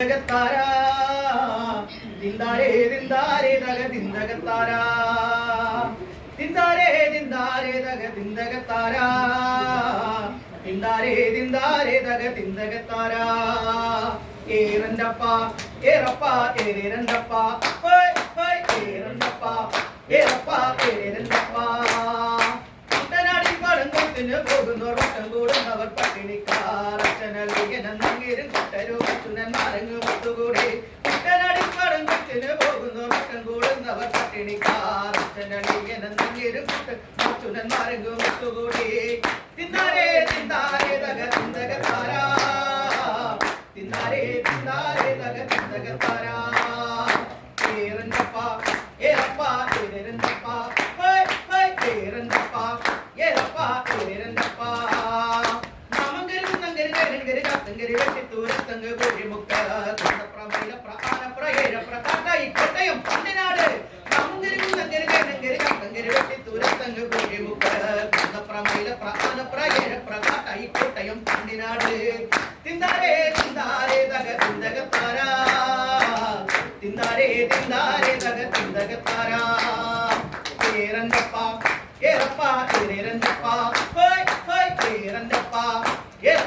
ജഗത്താരാ ദിന്താരേ ദിന്താരേ തക ദിന്തകത്താരാ ദിന്താരേ ദിന്താരേ തക ദിന്തകത്താരാ ദിന്താരേ ദിന്താരേ തക ദിന്തകത്താരാ ഏറണ്ടപ്പ ഏറപ്പ ഏരണ്ടപ്പ പടങ്കത്തിന് പോകുന്നോർ വട്ടം കൂടുന്നവർ പട്ടിണിക്കാർ അച്ഛനല്ലിയനും കുട്ടരും അച്ഛനൻ മരങ്ങ് മുത്തുകൂടി കുട്ടനാടിൻ പടങ്കത്തിന് പോകുന്നോർ വട്ടം കൂടുന്നവർ പട്ടിണിക്കാർ അച്ഛനല്ലിയനും അച്ഛനൻ മരങ്ങ് മുത്തുകൂടി തിന്നാരേ തിന്നാരേ തക തിന്തക താരാ തിന്നാരേ തിന്നാരേ തക തിന്തക താരാ ഏറഞ്ചപ്പ ഏറപ്പ ഏരഞ്ചപ്പ ഹോയ് നങ്കരി നങ്കരി കത്തങ്കരി വെട്ടി തൂരത്തങ്ക് കുഴിമുക്ക കുണ്ടപ്രമൈല പ്രാണപ്ര ഏഴപ്ര കാട്ടായി കോട്ടയം പണ്ടിനാട് തിന്താരേ തിന്താരേ തക തിന്തകത്താരാ. തിന്താരേ തിന്താരേ തക തിന്തകത്താരാ. ഏറണ്ടപ്പ ഏറപ്പ ഏരണ്ടപ്പ ഹോയ് തിര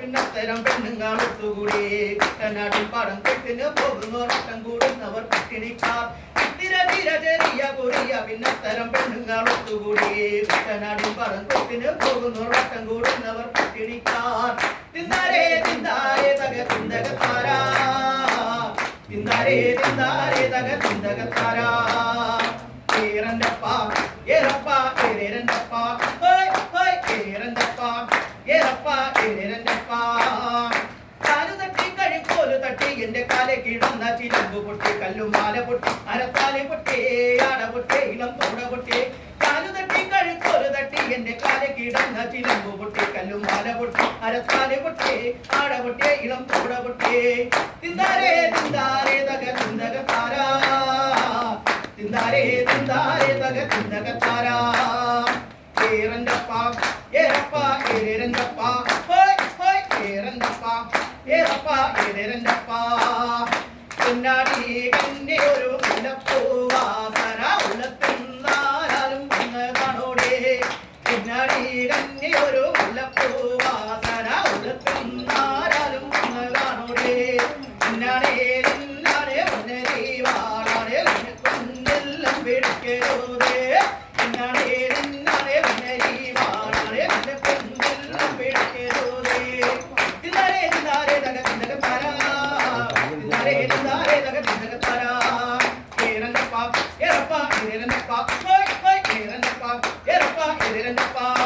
പിന്നത്തരം പെണ്ണുങ്ങൾ ഒത്തുകൂടി കുട്ടനാട്ടിൻ പടം കെട്ടിന് പോകുന്നോർ വട്ടം കൂടുന്നവർ പട്ടിണിക്കാർ ചിത്തിര തിര ചെറിയ കുറിയ പിന്നത്തരം പെണ്ണുങ്ങൾ ഒത്തുകൂടി കുട്ടനാടിൻ പടം കെട്ടിന് പോകുന്നോർ വട്ടം കൂടുന്നവർ പട്ടിണിക്കാർ തിന്നാരേ തിന്നാരേ തക തിന്തകത്താരാ. തിന്നാരേ തിന്നാരേ തക തിന്തകത്താരാ. ഏറണ്ടപ്പ ഏറപ്പ ഏരണ്ടപ്പ ഹോയ് ഹോയ് ഏറണ്ടപ്പ ഏറപ്പ ഏരണ്ടപ്പ കാലു തട്ടി കഴിക്കോൽ തട്ടി എന്റെ കാലെ കിടന്ന ചിലമ്പ് പൊട്ടി കല്ലുമാല പൊട്ടി അരത്താലി പൊട്ടി ആട പൊട്ടി ഇളം തോട പൊട്ടി. കാലു തട്ടി കഴിക്കോൽ തട്ടി എന്റെ കാലെ കിടന്ന ചിലമ്പ് പൊട്ടി കല്ലുമാല പൊട്ടി അരത്താലി പൊട്ടി ആട പൊട്ടി ഇളം തോട പൊട്ടി. തിന്താരേ തിന്താരേ തക തിന്തക താരാ തിന്തക താരാ ഏറണ്ടപ്പ ഏറപ്പ ഏരണ്ടപ്പ ഹോയ് ഹോയ് ഏറണ്ടപ്പ ഏറപ്പ ഏരണ്ടപ്പ പൊന്നാടി ഒരു മുല്ലപ്പൂവാസന ഉള്ളത്തിന്നാലും വന്ന് കാണോടേ. പൊന്നാടി ഒരു മുല്ലപ്പൂവാസന ഉള്ളത്തിന്നാലും തിന്നാരേ തക തിന്നക താരാ ഏറന്നപ്പ ഏറപ്പ ഏറന്നപ്പ